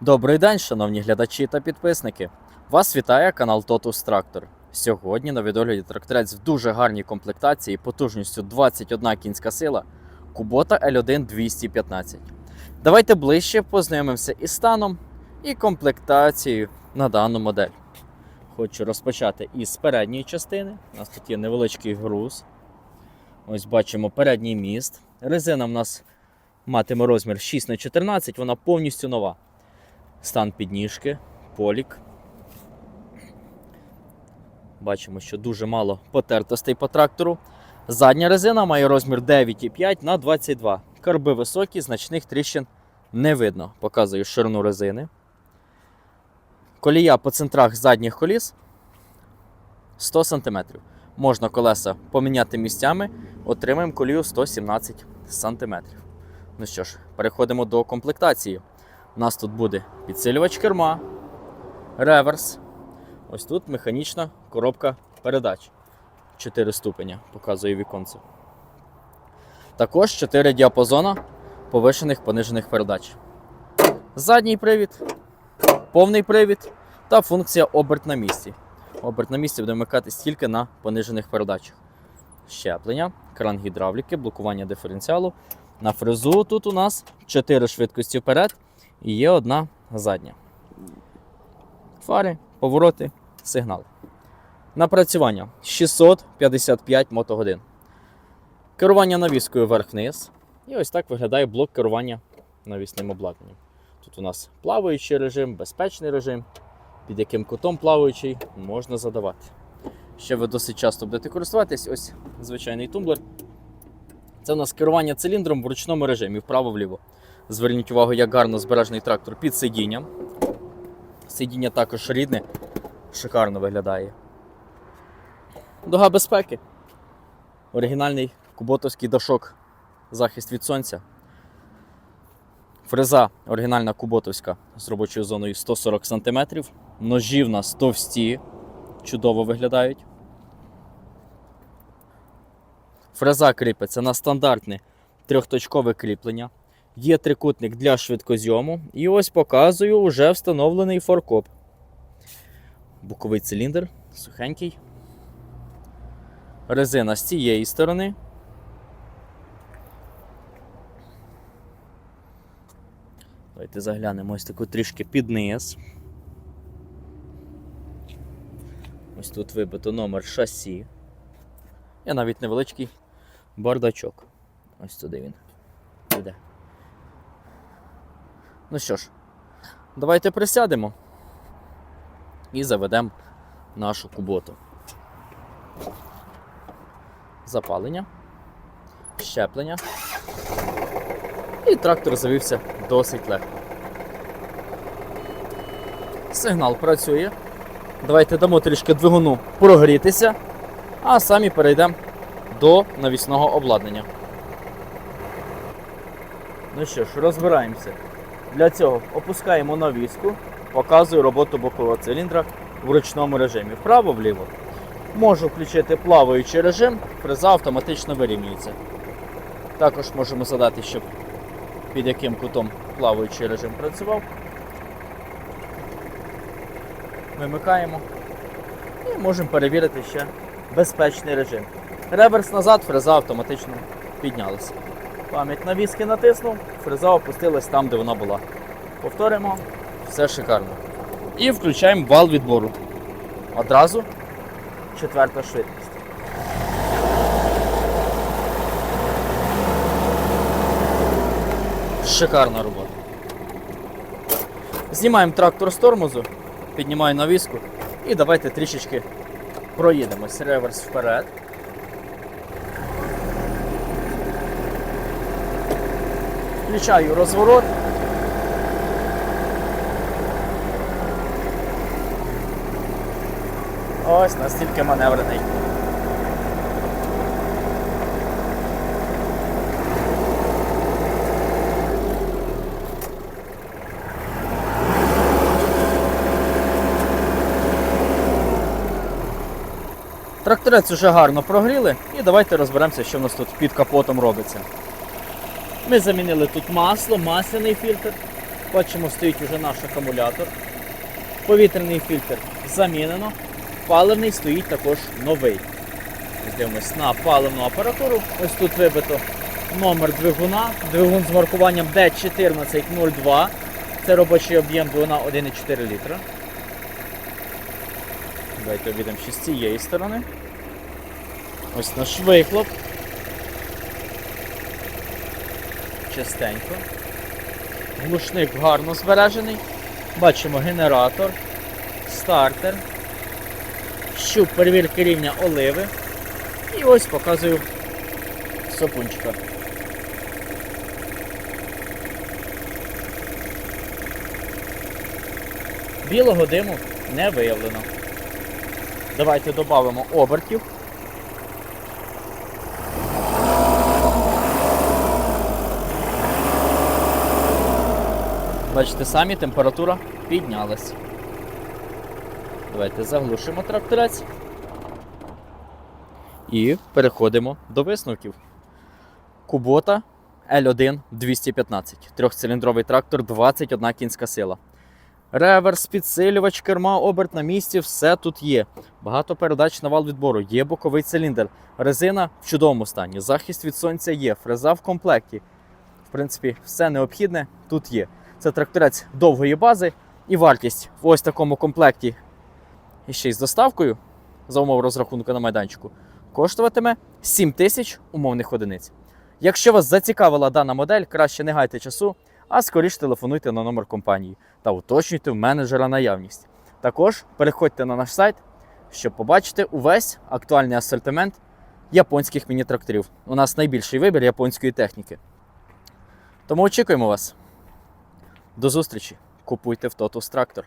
Добрий день, шановні глядачі та підписники. Вас вітає канал Totus Tractor. Сьогодні на відогляді тракторець в дуже гарній комплектації потужністю 21 кінська сила Kubota L1 215. Давайте ближче познайомимося із станом і комплектацією на дану модель. Хочу розпочати із передньої частини. У нас тут є невеличкий груз. Ось бачимо передній міст. Резина в нас матиме розмір 6х14, вона повністю нова. Стан підніжки, полік. Бачимо, що дуже мало потертостей по трактору. Задня резина має розмір 9,5 на 22. Карби високі, значних тріщин не видно. Показую ширину резини. Колія по центрах задніх коліс 100 см. Можна колеса поміняти місцями, отримаємо колію 117 см. Ну що ж, переходимо до комплектації. У нас тут буде підсилювач керма, реверс. Ось тут механічна коробка передач. 4 ступеня, показує віконце. Також 4 діапазона повишених понижених передач. Задній привід, повний привід та функція оберт на місці. Оберт на місці буде вмикатись тільки на понижених передачах. Щеплення, кран гідравліки, блокування диференціалу. На фрезу тут у нас 4 швидкості вперед і є одна задня. Фари, повороти, сигнал. Напрацювання 655 мотогодин. Керування навіскою вверх-вниз. І ось так виглядає блок керування навісним обладнанням. Тут у нас плаваючий режим, безпечний режим, під яким кутом плаваючий можна задавати. Ще ви досить часто будете користуватись, ось звичайний тумблер. Це у нас керування циліндром в ручному режимі вправо-вліво. Зверніть увагу, як гарно збережений трактор під сидінням. Сидіння також рідне, шикарно виглядає. Дога безпеки. Оригінальний куботовський дашок захист від сонця. Фреза оригінальна куботовська з робочою зоною 140 см. Ножі в нас товсті, чудово виглядають. Фреза кріпиться на стандартне трьохточкове кріплення. Є трикутник для швидкозйому. І ось показую вже встановлений форкоп. Боковий циліндр, сухенький. Резина з цієї сторони. Давайте заглянемо ось таку трішки під низ. Ось тут вибито номер шасі. Є навіть невеличкий бардачок. Ось туди він йде. Ну що ж, давайте присядемо і заведемо нашу куботу. Запалення, щеплення. І трактор завівся досить легко. Сигнал працює. Давайте дамо трішки двигуну прогрітися, а самі перейдемо до навісного обладнання. Ну що ж, розбираємося. Для цього опускаємо навіску, показую роботу бокового циліндра в ручному режимі. Вправо-вліво. Можу включити плаваючий режим, фреза автоматично вирівнюється. Також можемо задати, щоб під яким кутом плаваючий режим працював. Вимикаємо і можемо перевірити ще безпечний режим. Реверс назад, фреза автоматично піднялася. Пам'ять навіски натиснув, фреза опустилась там, де вона була. Повторимо, все шикарно. І включаємо вал відбору. Одразу четверта швидкість. Шикарна робота. Знімаємо трактор з тормозу, піднімаю навіску і давайте трішечки проїдемось. Реверс вперед. Включаю розворот. Ось настільки маневрений. Тракторець уже гарно прогріли і давайте розберемося, що в нас тут під капотом робиться. Ми замінили тут масло, масляний фільтр. Бачимо, стоїть уже наш акумулятор. Повітряний фільтр замінено. Паливний стоїть також новий. Ось Дивимось на паливну апаратуру. Ось тут вибито номер двигуна. Двигун з маркуванням D1402. Це робочий об'єм двигуна 1,4 літра. Давайте обійдемо ще з цієї сторони. Ось наш вихлоп. Чистенько. Глушник гарно збережений. Бачимо генератор, стартер, щуп перевірки рівня оливи. І ось показую сопунчика. Білого диму не виявлено. Давайте додамо обертів. Бачите, самі температура піднялась. Давайте заглушимо тракторець. І переходимо до висновків. Кубота L1 215. Трьохциліндровий трактор, 21 кінська сила. Реверс, підсилювач, керма, оберт на місці, все тут є. Багато передач на вал відбору, є боковий циліндр, резина в чудовому стані, захист від сонця є, фреза в комплекті. В принципі, все необхідне тут є. Це тракторець довгої бази і вартість в ось такому комплекті і ще й з доставкою за умов розрахунку на майданчику коштуватиме 7 тисяч умовних одиниць. Якщо вас зацікавила дана модель, краще не гайте часу, а скоріш телефонуйте на номер компанії та уточнюйте в менеджера наявність. Також переходьте на наш сайт, щоб побачити увесь актуальний асортимент японських міні-тракторів. У нас найбільший вибір японської техніки. Тому очікуємо вас. До зустрічі! Купуйте в Totus Tractor.